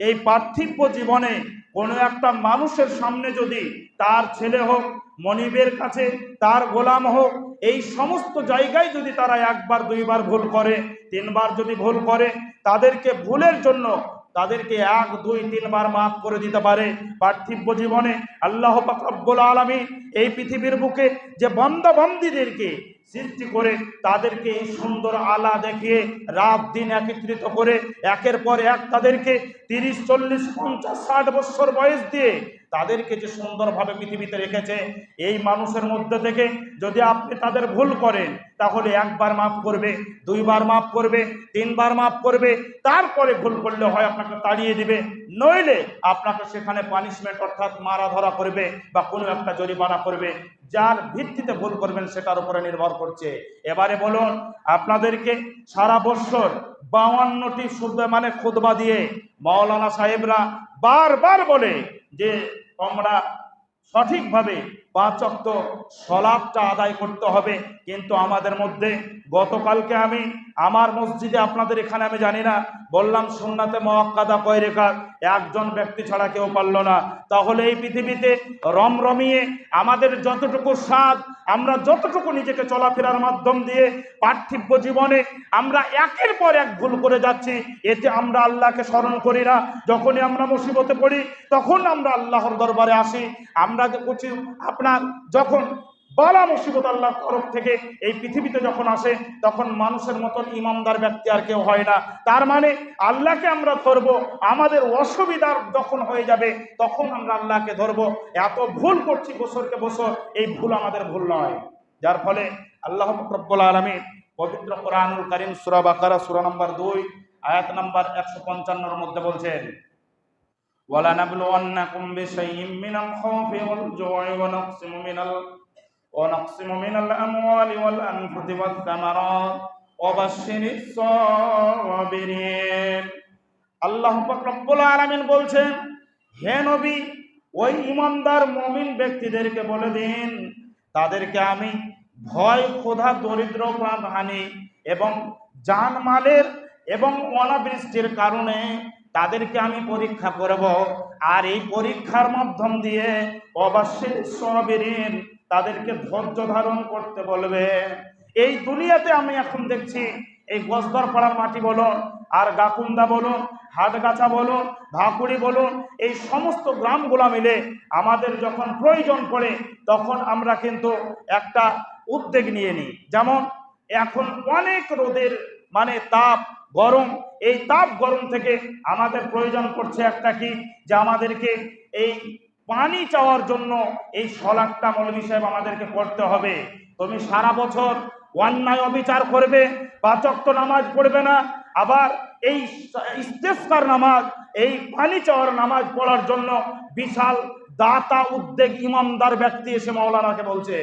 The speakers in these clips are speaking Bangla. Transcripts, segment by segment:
এই পার্থিব জীবনে কোনো একটা মানুষের সামনে যদি তার ছেলে হোক, মনিবের কাছে, তার গোলাম হোক, এই সমস্ত জায়গায় যদি তারা একবার, দুইবার ভুল করে, তিনবার যদি ভুল করে, তাদেরকে ভুলের জন্য তাদেরকে এক, দুই, তিনবার মাফ করে দিতে পারে। পার্থিব জীবনে আল্লাহ পাকরব্বুল আলমী এই পৃথিবীর বুকে যে বন্ধবন্দিদেরকে সৃষ্টি করে তাদেরকে এই সুন্দর আলা দেখিয়ে রাত দিন একত্রিত করে একের পর এক তাদেরকে তিরিশ, চল্লিশ, পঞ্চাশ, ষাট বছর বয়স দিয়ে তাদেরকে যে সুন্দরভাবে পৃথিবীতে রেখেছে, এই মানুষের মধ্যে থেকে যদি আপনি তাদের ভুল করেন, তাহলে একবার মাফ করবে, দুইবার মাফ করবে, তিনবার মাফ করবে, তারপরে ভুল করলে হয় আপনাকে তাড়িয়ে দিবে, নইলে আপনাকে সেখানে পানিশমেন্ট অর্থাৎ মারা ধরা করবে বা কোনো একটা জরিমানা করবে। যার ভিত্তিতে ভুল করবেন সেটার উপরে নির্ভর করছে। এবারে বলুন, আপনাদেরকে সারা বছর বাউান্নটি শুদ্ধ মানে খুদবা দিয়ে মাওলানা সাহেবরা বারবার বলে যে আমরা সঠিকভাবে পাঁচক্ত সলাপটা আদায় করতে হবে। কিন্তু আমাদের মধ্যে গতকালকে আমি, আমার মসজিদে আপনাদের এখানে আমি জানি না বললাম, সুন্নাতে মহাক্কাদা কয় রেখার একজন ব্যক্তি ছাড়া কেউ পারল না। তাহলে এই পৃথিবীতে রমরমিয়ে আমাদের যতটুকু স্বাদ, আমরা যতটুকু নিজেকে চলাফেরার মাধ্যম দিয়ে পার্থিব জীবনে আমরা একের পর এক ভুল করে যাচ্ছি, এতে আমরা আল্লাহকে স্মরণ করি না। যখনই আমরা মুসিবতে পড়ি, তখন আমরা আল্লাহর দরবারে আসি। আমরা যে করছি আপনার, যখন বালা মুসিবত আল্লাহর তরফ থেকে এই পৃথিবীতে যখন আসে তখন মানুষের মতন ইমানদার ব্যক্তি আর কেউ হয় না তার মানে আল্লাহকে আমরা ধরবো আমাদের অসুবিধার যখন হয়ে যাবে তখন আমরা আল্লাহকে ধরবো এত ভুল করছি বছরকে বছর এই ভুল আমাদের ভুল নয় যার ফলে আল্লাহ রব্বুল আলমী পবিত্র কোরআনুল করিম সুরা বাকারা সুরা নম্বর দুই আয়াত নম্বর একশো পঞ্চান্নর মধ্যে বলছেন ولنبلونكم بشيء من الخوف والجوع ونقص من ال... ونقص من الأموال والأنفس والثمرات وبشر الصابرين আল্লাহ পাক রব্বুল আলামিন বলছেন হে নবী ওই ইমানদার মমিন ব্যক্তিদেরকে বলে দিন তাদেরকে আমি ভয় ক্ষোধা দরিদ্র প্রাণহানি এবং জানমালের এবং অনাবৃষ্টির কারণে তাদেরকে আমি পরীক্ষা করব আর এই পরীক্ষার মাধ্যম দিয়ে অবশ্যই সবেরিন তাদেরকে ধৈর্য ধারণ করতে বলবে। এই দুনিয়াতে আমি এখন দেখছি, এই গসদর পাড়ার মাটি বলুন আর গাকুন্দা বলুন হাটগাছা বলুন ভাকুড়ি বলুন এই সমস্ত গ্রামগুলা মিলে আমাদের যখন প্রয়োজন পড়ে, তখন আমরা কিন্তু একটা উদ্যোগ নিয়ে নিই। যেমন, এখন অনেক রোদের মানে তাপ গরম, এই তাপ গরম থেকে আমাদের প্রয়োজন পড়ছে একটা কি? যে আমাদেরকে এই পানি চাওয়ার জন্য এই সলাকটা মৌলবী সাহেব আমাদেরকে করতে হবে। তুমি সারা বছর অন্যায় অবিচার করবে পাচক্ত নামাজ পড়বে না, আবার এই ইস্তেফকার নামাজ, এই পানি চাওয়ার নামাজ পড়ার জন্য বিশাল দাতা উদ্যোগ ইমামদার ব্যক্তি এসে মাওলানাকে বলছে।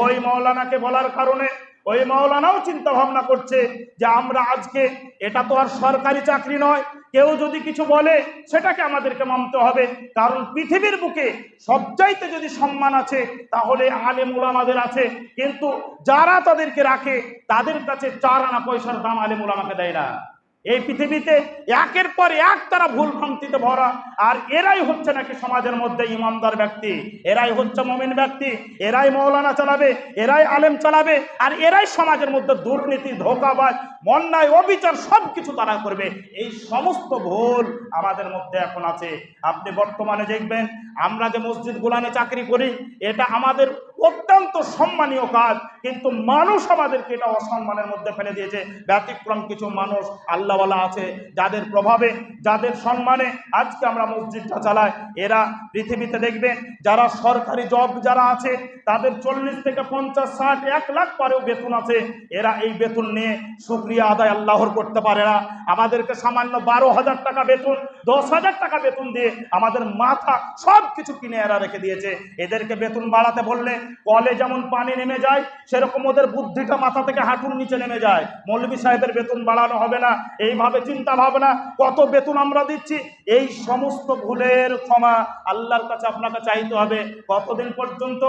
ওই মাওলানাকে বলার কারণে ওই মাওলানাও চিন্তা ভাবনা করছে যে আমরা আজকে, এটা তো আর সরকারি চাকরি নয় কেউ যদি কিছু বলে, সেটাকে আমাদেরকে মানতে হবে। কারণ পৃথিবীর বুকে সবচাইতে যদি সম্মান আছে, তাহলে আলেম ওলামাদের আছে। কিন্তু যারা তাদেরকে রাখে, তাদের কাছে চার আনা পয়সার দাম আলেম ওলামাকে দেয় না। এই পৃথিবীতে একের পর এক তারা ভুল ভ্রান্তিতে ভরা। আর এরাই হচ্ছে নাকি সমাজের মধ্যে ইমানদার ব্যক্তি। এরাই হচ্ছে মমিন ব্যক্তি। এরাই মৌলানা চালাবে, এরাই আলেম চালাবে, আর এরাই সমাজের মধ্যে দুর্নীতি, ধোকাবাজ, অন্যায়, অবিচার সব কিছু তারা করবে। এই সমস্ত ভুল আমাদের মধ্যে এখন আছে। আপনি বর্তমানে দেখবেন, আমরা যে মসজিদ গুলানে চাকরি করি, এটা আমাদের অত্যন্ত সম্মানীয় কাজ, কিন্তু মানুষ আমাদেরকে এটা অসম্মানের মধ্যে ফেলে দিয়েছে। ব্যতিক্রম কিছু মানুষ আল্লাহওয়ালা আছে, যাদের প্রভাবে, যাদের সম্মানে আজকে আমরা মসজিদটা চালাই। এরা পৃথিবীতে দেখবেন, যারা সরকারি জব যারা আছে, তাদের চল্লিশ থেকে পঞ্চাশ, ষাট, এক লাখ পরেও বেতন আছে। এরা এই বেতন নিয়ে সুক্রিয়া আদায় আল্লাহর করতে পারে না। আমাদেরকে সামান্য বারো হাজার টাকা বেতন, দশ হাজার টাকা বেতন দিয়ে আমাদের মাথা সব কিছু কিনে এরা রেখে দিয়েছে। এদেরকে বেতন বাড়াতে বললে কলে যেমন পানি নেমে যায়, সেরকম ওদের বুদ্ধিটা মাথা থেকে হাঁটুর নিচে নেমে যায়। মৌলবী সাহেবের বেতন বাড়ানো হবে না, এইভাবে চিন্তা ভাবনা, কত বেতন আমরা দিচ্ছি? এই সমস্ত ভুলের ক্ষমা আল্লাহর কাছে আপনাকে চাইতে হবে। কতদিন পর্যন্ত?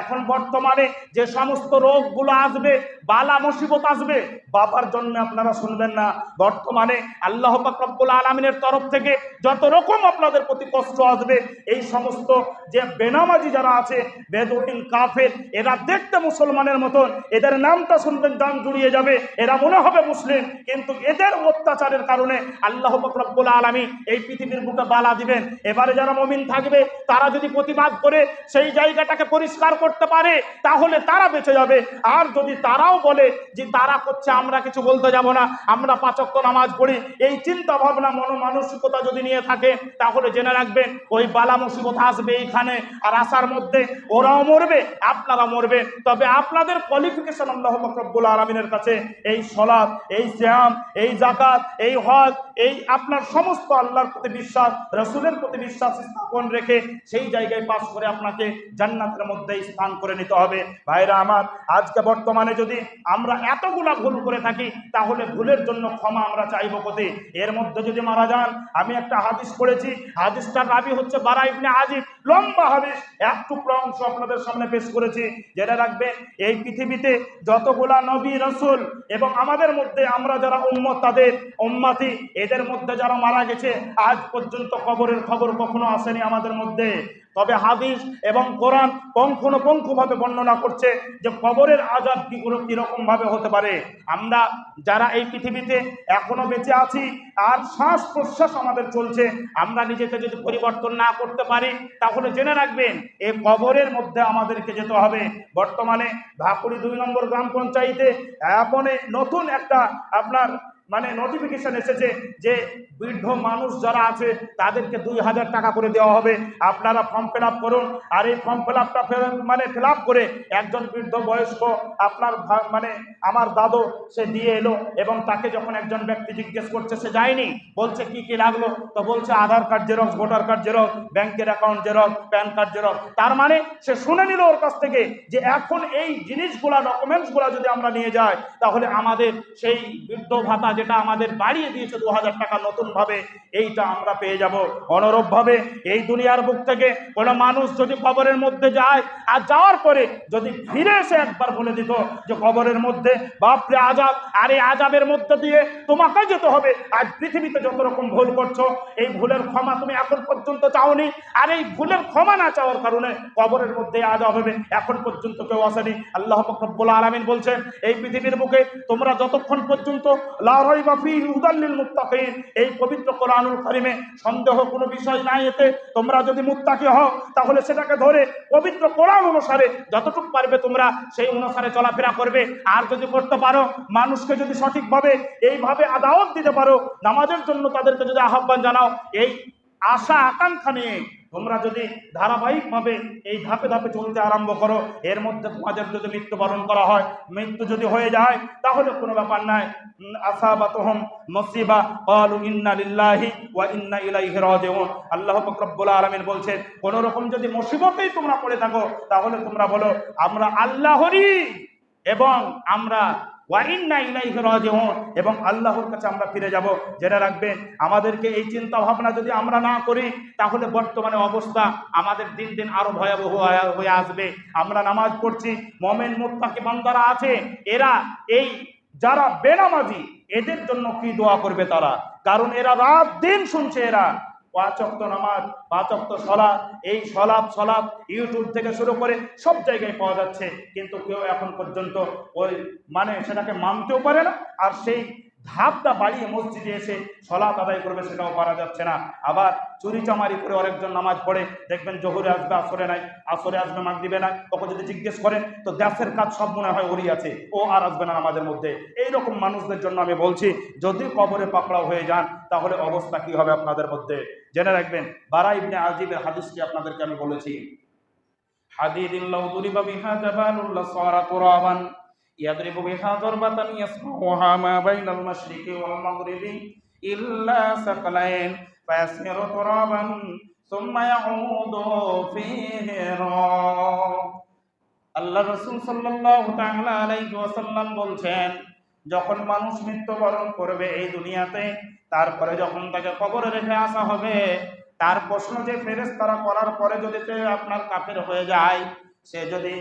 এখন বর্তমানে যে সমস্ত রোগগুলো আসবে, বালা মুসিবত আসবে, বাবার জন্য আপনারা শুনবেন না। বর্তমানে আল্লাহ পাক আলমিনের তরফ থেকে যত রকম আপনাদের প্রতি কষ্ট আসবে, এই সমস্ত যে বেনামাজি যারা আছে, বেদুইন কাফের, এরা দেখতে মুসলমানের মতন, এদের নামটা শুনবেন দাম জুড়িয়ে যাবে, এরা মনে হবে মুসলিম, কিন্তু এদের অত্যাচারের কারণে আল্লাহ পাক রব্বুল আলমী এই পৃথিবীর বুকে বালা দিবেন। এবারে যারা মমিন থাকবে, তারা যদি প্রতিবাদ করে সেই জায়গাটাকে পরিষ্কার করতে পারে, তাহলে তারা বেঁচে যাবে। আর যদি তারাও বলে যে তারা করছে, আমরা কিছু বলতে যাব না, আমরা পাচক্য নামাজ পড়ি, এই চিন্তা ভাবনা মনোমানসিকতা যদি নিয়ে থাকে, তাহলে জেনে রাখবেন, ওই বালা মুসিবত আসবে এইখানে, আর আসার মধ্যে ওরাও মরবে। আপনারা মরবেন। তবে আপনাদের কোয়ালিফিকেশন আল্লাহ মকরবুল আলমিনের কাছে এই সলাপ এই শ্যাম এই জাকাত এই হজ এই আপনার সমস্ত আল্লাহর প্রতি বিশ্বাস, রসুলের প্রতি বিশ্বাস স্থাপন রেখে সেই জায়গায় পাস করে আপনাকে জান্নাতের মধ্যে স্থান করে নিতে হবে। ভাইরা আমার, আজকে বর্তমানে যদি আমরা এতগুলা ভুল করে থাকি, তাহলে ভুলের জন্য ক্ষমা আমরা চাইব কোথে এর মধ্যে যদি মারা যান, আমি একটা হাদিস পড়েছি, হাদিসটার রাবি হচ্ছে বারা ইবনে আজিব। লম্বা হাদিস, এক টুকরো অংশ আপনাদের সামনে পেশ করেছি। জেনে রাখবেন, এই পৃথিবীতে যতগুলা নবী, রসুল এবং আমাদের মধ্যে আমরা যারা উম্মত, তাদের উম্মাতি এদের মধ্যে যারা মারা গেছে, আজ পর্যন্ত কবরের খবর কখনো আসেনি আমাদের মধ্যে। তবে হাদিস এবং কোরআন পঙ্খনুপঙ্খভাবে বর্ণনা করছে যে কবরের আজাদ কীরকম ভাবে হতে পারে। আমরা যারা এই পৃথিবীতে এখনও বেঁচে আছি, আর শ্বাস প্রশ্বাস আমাদের চলছে, আমরা নিজেকে যদি পরিবর্তন না করতে পারি, তাহলে জেনে রাখবেন এই কবরের মধ্যে আমাদেরকে যেতে হবে। বর্তমানে ভাকুড়ি দুই নম্বর গ্রাম পঞ্চায়েতে এমনে নতুন একটা আপনার মানে নোটিফিকেশন এসেছে যে বৃদ্ধ মানুষ যারা আছে, তাদেরকে দুই হাজার টাকা করে দেওয়া হবে। আপনারা ফর্ম ফিল করুন। আর এই ফর্ম ফিল আপটা মানে ফিল করে একজন বৃদ্ধ বয়স্ক আপনার মানে আমার দাদু, সে দিয়ে এলো এবং তাকে যখন একজন ব্যক্তি জিজ্ঞেস করছে, সে যায়নি? বলছে, কি কি লাগল? তো বলছে, Aadhaar card xerox voter card xerox ব্যাংকের account xerox PAN card xerox তার মানে সে শুনে নিল ওর কাছ থেকে যে এখন এই জিনিসগুলা ডকুমেন্টসগুলা যদি আমরা নিয়ে যাই, তাহলে আমাদের সেই বৃদ্ধ ভাতা যেটা আমাদের বাড়িয়ে দিয়েছে দু হাজার টাকা নতুনভাবে, এইটা আমরা পেয়ে যাব। অনুরূপভাবে এই দুনিয়ার বুক থেকে কোনো মানুষ যদি কবরের মধ্যে যায়, আর যাওয়ার পরে যদি ফিরে এসে একবার বলে দিত যে কবরের মধ্যে, বাপরে আজাব আর এই আজাবের মধ্যে দিয়ে তোমাকে যেতে হবে। আজ পৃথিবীতে যত রকম ভুল করছ, এই ভুলের ক্ষমা তুমি এখন পর্যন্ত চাওনি। আর এই ভুলের ক্ষমা না চাওয়ার কারণে কবরের মধ্যে আজাব হবে। এখন পর্যন্ত কেউ আসেনি। আল্লাহ ফকরবুল আলমিন বলছেন, এই পৃথিবীর বুকে তোমরা যতক্ষণ পর্যন্ত বাফি উদাল্লিল মুত্তাকিন। এই পবিত্র কোরআনুল কারিমে সন্দেহ কোনো বিষয় নাই এতে। তোমরা যদি মুত্তাকি হও, তাহলে সেটাকে ধরে পবিত্র কোরআন অনুসারে যতটুকু পারবে তোমরা সেই অনুসারে চলাফেরা করবে। আর যদি করতে পারো, মানুষকে যদি সঠিকভাবে এইভাবে আদাওয়াত দিতে পারো, নামাজের জন্য তাদেরকে যদি আহ্বান জানাও, এই আশা আকাঙ্ক্ষা নিয়ে তোমরা যদি ধারাবাহিকভাবে এই ধাপে ধাপে চলতে আরম্ভ করো, এর মধ্যে তোমাদের যদি মৃত্যুবরণ করা হয়, মৃত্যু যদি হয়ে যায়, তাহলে কোনো ব্যাপার নাই। আশা বা তোহম মসিবা ক্বালু ইন্না লিল্লাহি ওয়া ইন্না ইলাইহি রাজিউন। আল্লাহ পাক রব্বুল আলামিন বলছেন, কোন রকম যদি মুসিবতেই তোমরা পড়ে থাকো, তাহলে তোমরা বলো, আমরা আল্লাহরই এবং আমরা ওয়াইন্না ইলাইহি রাজিউন। এবং আল্লাহর কাছে আমরা ফিরে যাব। জেনে রাখবেন, আমাদেরকে এই চিন্তা ভাবনা যদি আমরা না করি, তাহলে বর্তমানে অবস্থা আমাদের দিন দিন আরও ভয়াবহ হয়ে- আসবে। আমরা নামাজ পড়ছি, মমেন মুত্তাকি বান্দারা আছে, এরা এই যারা বেনামাজি, এদের জন্য কি দোয়া করবে তারা? কারণ এরা রাত দিন শুনছে এরা। পাঁচক্ত নামাজ পাঁচক্ত সলাপ এই সলাপ সলাপ ইউটিউব থেকে শুরু করে সব জায়গায় পাওয়া যাচ্ছে। কিন্তু কেউ এখন পর্যন্ত ওই মানে সেটাকে মানতেও পারে না। আর সেই ধাপটা বাড়িয়ে মসজিদে এসে সলাপ আদায় করবে সেটাও পারা যাচ্ছে না। আবার চুরি চামারি করে অনেকজন নামাজ পড়ে, দেখবেন জহরে আসবে, আসরে নাই, আসরে আসবে মাগ দিবে না তখন যদি জিজ্ঞেস করেন, তো গ্যাসের কাজ সব মনে হয় ওরই আছে, ও আর আসবে না নামাজের মধ্যে। এই রকম মানুষদের জন্য আমি বলছি, যদি কবরে পাকড়াও হয়ে যান, তাহলে অবস্থা কি হবে আপনাদের মধ্যে? জেনে রাখবেন, বারা ইবনে আজিবের হাদিসটি আপনাদেরকে আমি বলেছি। হাদিদিন ইয়াদরিবু বিহা দরবাতান ইয়াসমাউহা মা বাইনাল মাশরিকি ওয়াল মাগরিবি ইল্লা সাকলাইন ফায়াসমিরু তুরাবান সুম্মা ইয়াউদু আল্লাহ রাসূল সাল্লাল্লাহু তাআলা আলাইহি ওয়াসাল্লাম বলছেন, যখন মানুষ মৃত্যুবরণ করবে এই দুনিয়াতে, তারপরে যখন তাকে কবরে রেখে আসা হবে, তার প্রশ্ন যে ফেরেস তারা করার পরে যদি সে আপনার কাফের হয়ে যায়, সে যদি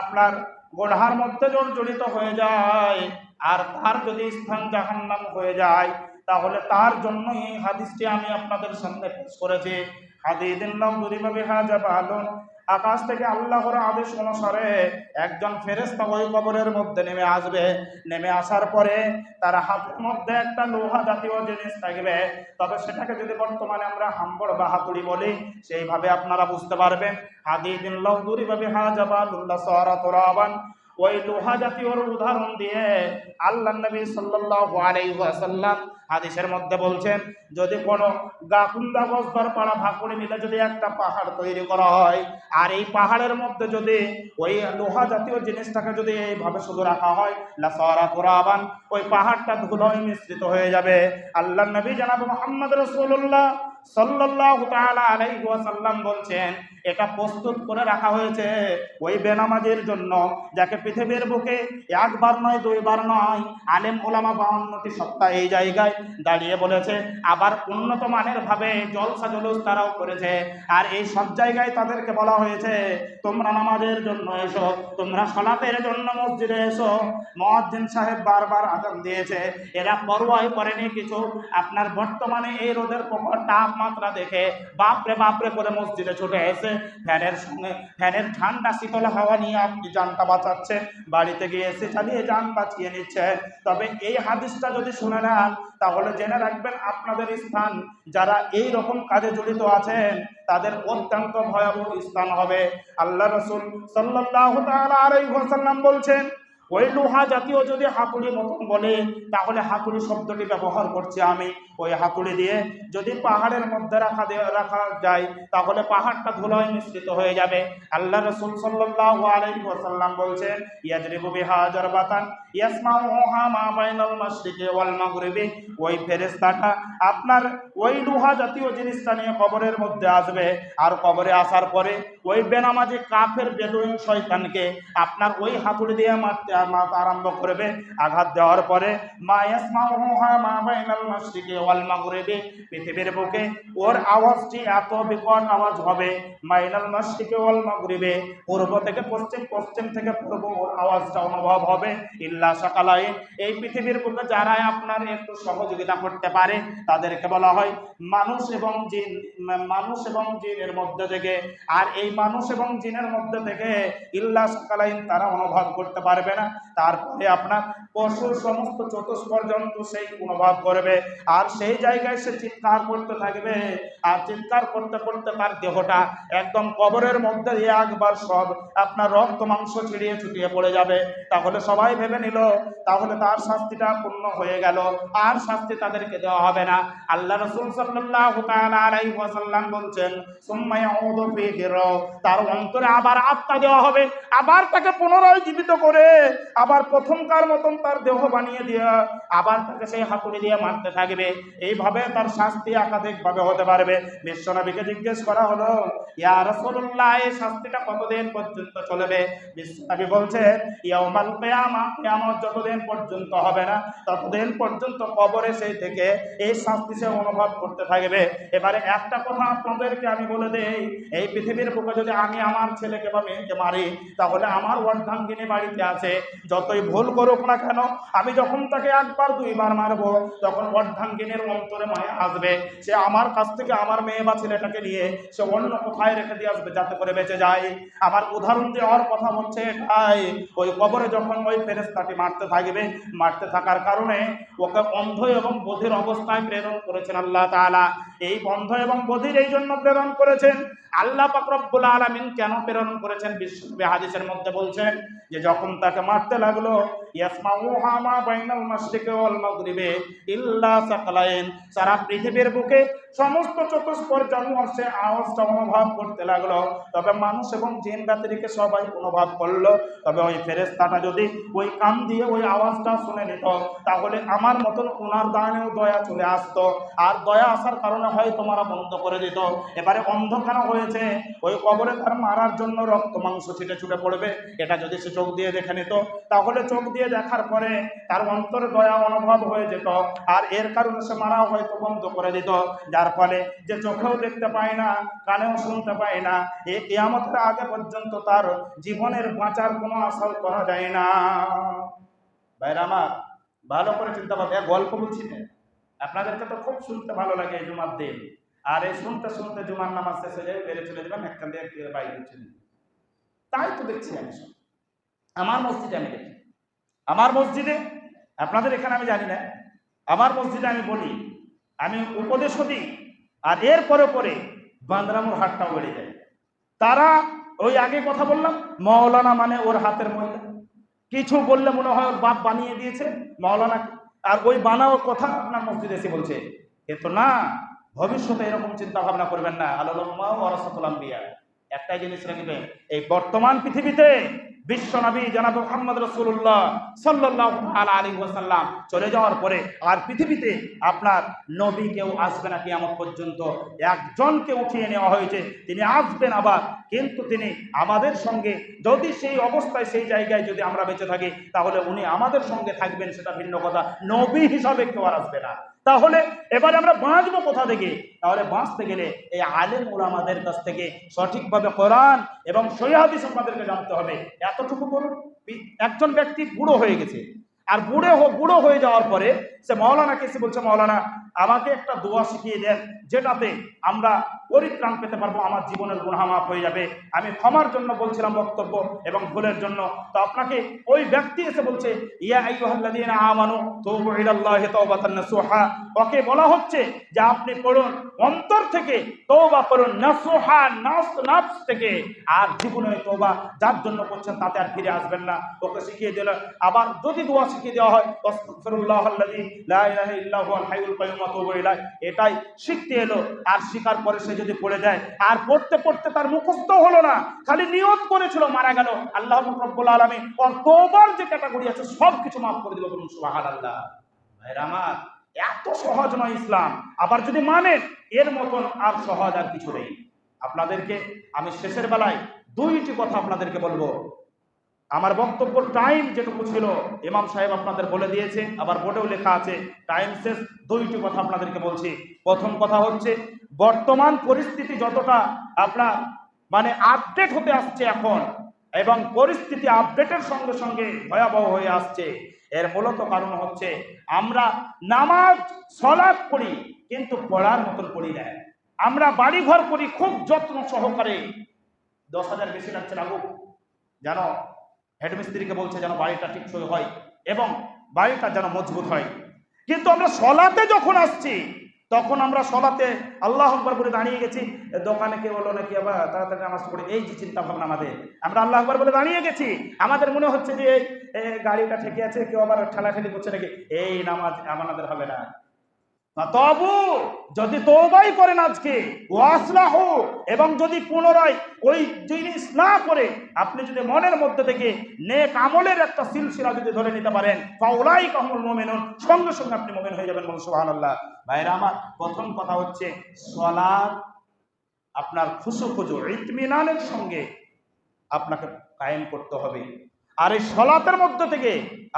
আপনার গোড়ার মধ্যে জড়িত হয়ে যায়। আর তার যদি স্থান জাহান্নাম হয়ে যায়, তাহলে তার জন্য এই হাদিসটি আমি আপনাদের সামনে পেশ করেছি। হাদিদিন যদি দুরিভাবে হাজা বালন। আকাশ থেকে আল্লাহর আদেশ অনুসারে একজন ফেরেস্তা ওই কবরের মধ্যে নেমে আসবে। নেমে আসার পরে তার হাতের মধ্যে একটা লোহা জাতীয় জিনিস থাকবে। তবে সেটাকে যদি বর্তমানে আমরা হাম্বড় বা হাতুড়ি বলি, সেইভাবে আপনারা বুঝতে পারবেন। হাদি দিন হাজা ভাবে হা তোরাবান ওই লোহা জাতীয় উদাহরণ দিয়ে আল্লাহ নবী সাল্লাল্লাহু আলাইহি ওয়াসাল্লাম হাদিসের মধ্যে বলছেন, যদি কোনো গাকুন্দা বস্তর পাড়া ভাকুড়ি মিলে যদি একটা পাহাড় তৈরি করা হয়, আর এই পাহাড়ের মধ্যে যদি ওই লোহা জাতীয় জিনিসটাকে যদি এইভাবে শুধু রাখা হয় লাসারা কোরআবান ওই পাহাড়টা ধুলোয় মিশ্রিত হয়ে যাবে। আল্লাহ নবী জানাব মোহাম্মদ রসুল্লাহ আলাইহি ওয়াসাল্লাম বলছেন, এটা প্রস্তুত করে রাখা হয়েছে ওই বেনামাজির জন্য, যাকে পৃথিবীর বুকে একবার নয়, দুইবার নয়, আলেম ওলামা বাউন্নটি সপ্তাহ এই জায়গায় দাঁড়িয়ে বলেছে, আবার উন্নত মানের ভাবে জলসা জলুস তারাও করেছে, আর এই সব জায়গায় তাদেরকে বলা হয়েছে, তোমরা নামাজের জন্য এসো, তোমরা সলাতের জন্য মসজিদে এসো মহাদ্দিন সাহেব বারবার আজান দিয়েছে, এরা পরোয়াই করেনি কিছু, আপনার বর্তমানে এই রোদের প্রখর তাপমাত্রা দেখে বাপরে বাপরে করে মসজিদে ছুটে এসে ফ্যানের সঙ্গে, ফ্যানের ঠান্ডা শীতল হাওয়া নিয়ে আপনি যানটা বাঁচাচ্ছেন, বাড়িতে গিয়ে এসে চালিয়ে যান, বাঁচিয়ে নিচ্ছেন। তবে এই হাদিসটা যদি শুনে নেন, তাহলে জেনে রাখবেন আপনাদের স্থান। যারা এই রকম কাজে জড়িত আছেন, তাদের অত্যন্ত ভয়াবহ স্থান হবে। আল্লাহ রসুল ওয়াসাল্লাম বলছেন, ওই লোহা জাতীয় যদি হাতুড়ি মতন বলে, তাহলে হাতুড়ি শব্দটি ব্যবহার করছি আমি। ওই হাতুড়ি দিয়ে যদি পাহাড়ের মধ্যে রাখা রাখা যায়, তাহলে পাহাড়টা ধুলোয় মিশ্রিত হয়ে যাবে। আল্লাহ রসুল সাল্লাল্লাহু আলাইহি ওয়াসাল্লাম বলছেন, ইয়াজরিবু বিহা জারবাতান ইয়াসমাউহা মা বাইনাল মাশরিকি ওয়াল মাগরিবি। ওই ফেরেশতাটা আপনার ওই লোহা জাতীয় জিনিসটা নিয়ে কবরের মধ্যে আসবে। আর কবরে আসার পরে ওই বেনামাজি কাফের বেদুইন শয়তানকে আপনার ওই হাতুড়ি দিয়ে মারতে মারতে আরম্ভ করবে। আঘাত দেওয়ার পরে, মা ইয়াসমাউহা মা বাইনাল মাশরিকি ওয়াল মাগরিবি পৃথিবীর বুকে। ওর আওয়াজটি এত বিকট আওয়াজ হবে, মাইনাল মাশরিকি ওয়াল মাগরিবে, পূর্ব থেকে পশ্চিম পশ্চিম থেকে পূর্ব ওর আওয়াজটা অনুভব হবে। ইল্লা সকালাইন এই পৃথিবীর বুকে যারা আপনার একটু সহযোগিতা করতে পারে, তাদেরকে বলা হয় মানুষ এবং জিন। মানুষ এবং জিনের মধ্যে থেকে, আর এই মানুষ এবং জিনের মধ্যে থেকে ইল্লা সকালাইন তারা অনুভব করতে পারবে না। তারপরে আপনার পশুর সমস্ত চতুষ্পর জন্তু সেই অনুভব করবে। আর সেই জায়গায় সে চিৎকার করতে থাকবে। আর চিৎকার করতে করতে তার দেহটা একদম কবরের মধ্যে একবার সব আপনার রক্ত, মাংস ছিড়িয়ে ছুটিয়ে পড়ে যাবে। তাহলে সবাই ভেবে নিল, তাহলে তার শাস্তিটা পূর্ণ হয়ে গেল। আর শাস্তি তাদেরকে দেওয়া হবে না। আল্লাহ রসুল ওয়াসাল্লাম বলছেন তার অন্তরে আবার আত্মা দেওয়া হবে। আবার তাকে পুনরায় জীবিত করে, আবার প্রথমকার মতন তার দেহ বানিয়ে দিয়ে, আবার তাকে সেই হাতুড়ি দিয়ে মারতে থাকবে। এইভাবে তার শাস্তি একাধিকভাবে হতে পারবে। বিশ্বনবীকে জিজ্ঞেস করা হলো এই শাস্তিটা কতদিন পর্যন্ত চলবে? বিশ্বনবী বলছেন, ইয়াউমাল কিয়ামা, কিয়ামত যতদিন পর্যন্ত হবে না, ততদিন পর্যন্ত কবরে সেই থেকে এই শাস্তি সে অনুভব করতে থাকবে। এবারে একটা কথা আপনাদেরকে আমি বলে দেই, এই পৃথিবীর বুকে যদি আমি আমার ছেলেকে বা মেয়েকে মারি, তাহলে আমার অর্ধাঙ্গিনী বাড়িতে আছে। যতই ভুল করুক না কেন, আমি যখন তাকে একবার দুইবার মারবো, তখন অর্ধাঙ্গিনীর অন্তরে মায়া আসবে। সে আমার কাছ থেকে আমার মেয়ে বা ছেলেটাকে নিয়ে সে অন্য কোথায় রেখে দিয়ে আসবে যাতে করে বেঁচে যায়। আমার উদাহরণ দেওয়ার কথা হচ্ছে এটাই, ওই কবরে যখন ওই ফেরেস্তাটি মারতে থাকবে, মারতে থাকার কারণে ওকে অন্ধ এবং বধির অবস্থায় প্রেরণ করেছেন আল্লাহ তাআলা। এই বন্ধ এবং বধির এই জন্য প্রেরণ করেছেন। আল্লাহ পাক রব্বুল আলামিন কেন প্রেরণ করেছেন? বিশ্ব হাদিসের মধ্যে বলছেন যে যখন তাকে মারতে লাগল, ইয়াসমাউহা মা বাইনাল মাশরিকি ওয়াল মাগরিবে ইল্লা সাকালাইন সারা পৃথিবীর বুকে সমস্ত চতুষ্পর জানোয়ার সে আওয়াজটা অনুভব করতে লাগল। তবে মানুষ এবং জিন ব্যতিরিকে সবাই অনুভব করল। তবে ওই ফেরেস্তাটা যদি ওই কান দিয়ে ওই আওয়াজটা শুনে নিত, তাহলে আমার মতন ওনার দানেও দয়া চলে আসতো। আর দয়া আসার কারণে হয় তোমারা বন্ধ করে দিত। এবারে অন্ধকার হয়েছে। ওই কবরে তার মারার জন্য রক্ত মাংস ছিটে ছুটে পড়বে। এটা যদি সে চোখ দিয়ে দেখে নিত, তাহলে চোখ দিয়ে দেখার পরে তার অন্তরে দয়া অনুভব হয়ে যেত। আর এর কারণে সে মারা হয়তো বন্ধ করে দিত। যার ফলে যে চোখেও দেখতে পায় না, কানেও শুনতে পায় না এই কেয়ামতের আগে পর্যন্ত তার জীবনের বাঁচার কোনো আশাও করা যায় না। ভাইরা আমার, ভালো করে চিন্তা ভাবনা গল্প বলছি আপনাদেরকে তো খুব শুনতে ভালো লাগে জুমার দিন। আর এই শুনতে শুনতে জুমার নামাজ শেষ হয়ে বেড়ে চলে যাবেন, একখান দিয়ে বাইরে চলে তাই তো দেখছি আমি আমার মসজিদে আমি দেখি। আমার মসজিদে, আপনাদের এখানে আমি জানি না, আমার মসজিদে আমি বলি আমি উপদেশও দিই। আর এর পরে পরে বান্দরামুর হাটটাও বেড়ে যায়। তারা ওই আগে কথা বললাম মৌলানা মানে ওর হাতের মহিলা। কিছু বললে মনে হয় ওর বাপ বানিয়ে দিয়েছে মৌলানা আর ওই বানাও কথা আপনার মসজিদ এসে বলছে। এ তো না, ভবিষ্যতে এরকম চিন্তা ভাবনা করবেন না। আল্লাহ অরসতলাম আম্বিয়া। একটাই জিনিস রাখবেন এই বর্তমান পৃথিবীতে বিশ্ব নবী জনাব মোহাম্মদ রসুল্লাহ সাল্লাহ আলী ওসাল্লাম চলে যাওয়ার পরে আর পৃথিবীতে আপনার নবী কেউ আসবে না কিয়ামত পর্যন্ত। একজনকে উঠিয়ে নেওয়া হয়েছে, তিনি আসবেন আবার, কিন্তু তিনি আমাদের সঙ্গে, যদি সেই অবস্থায় সেই জায়গায় যদি আমরা বেঁচে থাকি, তাহলে উনি আমাদের সঙ্গে থাকবেন, সেটা ভিন্ন কথা। নবী হিসাবে কেউ আর আসবে না। তাহলে এবারে আমরা বাঁচবো কোথা থেকে? তাহলে বাঁচতে গেলে এই আলেম ওলামাদের কাছ থেকে সঠিকভাবে কোরআন এবং সৈহাদিস আমাদেরকে জানতে হবে। এতটুকু করুন একজন ব্যক্তি বুড়ো হয়ে গেছে। আর বুড়ে বুড়ো হয়ে যাওয়ার পরে সে মৌলানাকে সে বলছে মৌলানা আমাকে একটা দোয়া শিখিয়ে দেন, যেটাতে আমরা পরিত্রাণ পেতে পারব, আমার জীবনের গুণা মাফ হয়ে যাবে। আমি ক্ষমার জন্য বলছিলাম বক্তব্য এবং ভুলের জন্য। তো আপনাকে ওই ব্যক্তি এসে বলছে তুবু ওকে বলা হচ্ছে যে আপনি পড়ুন অন্তর থেকে, তওবা করুন নাসুহা, নাস, নাফস থেকে। আর জীবনে তওবা যার জন্য করছেন তাতে আর ফিরে আসবেন না। ওকে শিখিয়ে দিল। আবার যদি দোয়া শিখিয়ে দেওয়া হয় ইলাইহি এটাই শিখতে এলো, আর শিকার পরে সে যদি পড়ে যায়, আর পড়তে পড়তে তার মুখস্থ হলো না, খালি নিয়ত করেছিল, মারা গেল। আল্লাহ রব্বুল আলামিন ওর তওবার যে ক্যাটাগরি আছে সব কিছু মাফ করে দিল বলুন, সুবহানাল্লাহ। ভাইরা আমার, এত সহজ নয় ইসলাম। আবার যদি মানেন, এর মতন আর সহজ আর কিছু নেই। আপনাদেরকে আমি শেষের বেলায় দুইটি কথা আপনাদেরকে বলব। আমার বক্তব্য টাইম যেটুকু ছিল, ইমাম সাহেব আপনাদের বলে দিয়েছে, আবার বোর্ডেও লেখা আছে টাইম শেষ, দুইটি কথা আপনাদেরকে বলছি। প্রথম কথা হচ্ছে, বর্তমান পরিস্থিতি যতটা আপনার মানে আপডেট হতে আসছে এখন, এবং পরিস্থিতি আপডেটের সঙ্গে সঙ্গে ভয়াবহ হয়ে আসছে। এর মূলত কারণ হচ্ছে, আমরা নামাজ সলাপ করি কিন্তু পড়ার মতন পড়ি না। আমরা বাড়িঘর করি খুব যত্ন সহকারে। দশ হাজার বেশি লাগছে লাগুক জানো? হেডমিস্ত্রিকে বলছে যেন বাড়িটা টিকসই হয় এবং বাড়িটা যেন মজবুত হয়। কিন্তু আমরা সলাতে যখন আসছি তখন আমরা সলাতে আল্লাহ আকবর বলে দাঁড়িয়ে গেছি দোকানে কে বলো নাকি আবার তাড়াতাড়ি নামাজ পড়ে। এই যে চিন্তা ভাবনা আমাদের। আমরা আল্লাহ আকবর বলে দাঁড়িয়ে গেছি। আমাদের মনে হচ্ছে যে এই, গাড়িটা ঠেকে আছে কেউ আবার ঠেলাঠেলি করছে নাকি? এই নামাজ আমাদের হবে না। তবু যদি তৌবাই করেন আজকে ওয়াসলাহ এবং যদি পুনরায় ওই জিনিস না করে, আপনি যদি মনের মধ্যে থেকে নেক আমলের একটা সিলসিলা যদি ধরে নিতে পারেন ফাউলাই কাহমুল মোমেনুন, সঙ্গে সঙ্গে আপনি মোমেন হয়ে যাবেন বলুন সুবহানাল্লাহ। ভাইরা, আমার প্রথম কথা হচ্ছে সলাদ আপনার খুশু খুজু ইতমিনানের সঙ্গে আপনাকে কায়েম করতে হবে। আর এই সলাতের মধ্যে থেকে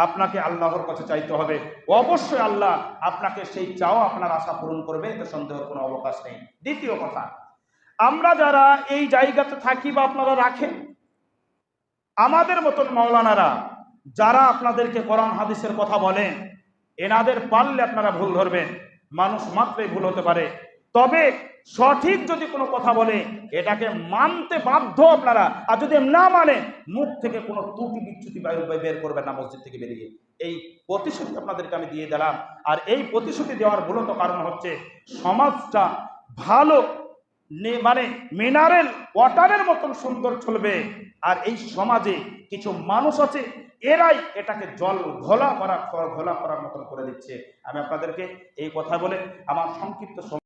আপনাকে আল্লাহর কাছে চাইতে হবে। অবশ্যই আল্লাহ আপনাকে সেই চাও আপনার আশা পূরণ করবে, এতে সন্দেহের কোনো অবকাশ নেই। দ্বিতীয় কথা, আমরা যারা এই জায়গাতে থাকি বা আপনারা রাখেন, আমাদের মতন মৌলানারা যারা আপনাদেরকে কোরআন, হাদিসের কথা বলেন, এনাদের পারলে আপনারা ভুল ধরবেন। মানুষ মাত্রই ভুল হতে পারে। তবে সঠিক যদি কোনো কথা বলে, এটাকে মানতে বাধ্য আপনারা। আর যদি না মানে মুখ থেকে কোনো ত্রুটি, বিচ্যুতি বের করবেন না মসজিদ থেকে বেরিয়ে। এই প্রতিশ্রুতি আপনাদেরকে আমি দিয়ে দিলাম। আর এই প্রতিশ্রুতি দেওয়ার মূলত কারণ হচ্ছে, সমাজটা ভালো মানে মিনারেল ওয়াটারের মতন সুন্দর চলবে। আর এই সমাজে কিছু মানুষ আছে, এরাই এটাকে জল ঘোলা করা, ঘোলা করার মতন করে দিচ্ছে। আমি আপনাদেরকে এই কথা বলে আমার সংক্ষিপ্ত